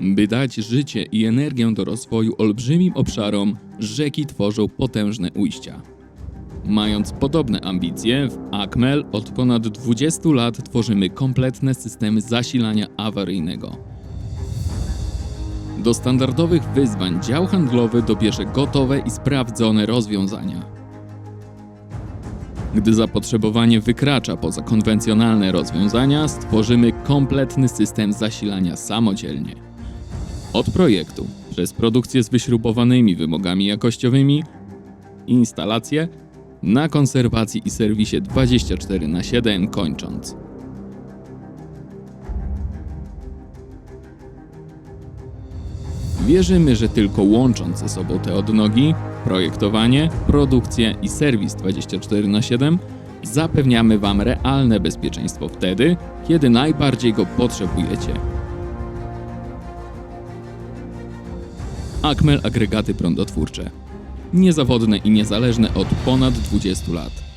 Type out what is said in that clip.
By dać życie i energię do rozwoju olbrzymim obszarom, rzeki tworzą potężne ujścia. Mając podobne ambicje, w Akmel od ponad 20 lat tworzymy kompletne systemy zasilania awaryjnego. Do standardowych wyzwań dział handlowy dobierze gotowe i sprawdzone rozwiązania. Gdy zapotrzebowanie wykracza poza konwencjonalne rozwiązania, stworzymy kompletny system zasilania samodzielnie. Od projektu, przez produkcję z wyśrubowanymi wymogami jakościowymi, instalację, na konserwacji i serwisie 24 na 7 kończąc. Wierzymy, że tylko łącząc ze sobą te odnogi, projektowanie, produkcję i serwis 24 na 7 zapewniamy Wam realne bezpieczeństwo wtedy, kiedy najbardziej go potrzebujecie. Akmel agregaty prądotwórcze. Niezawodne i niezależne od ponad 20 lat.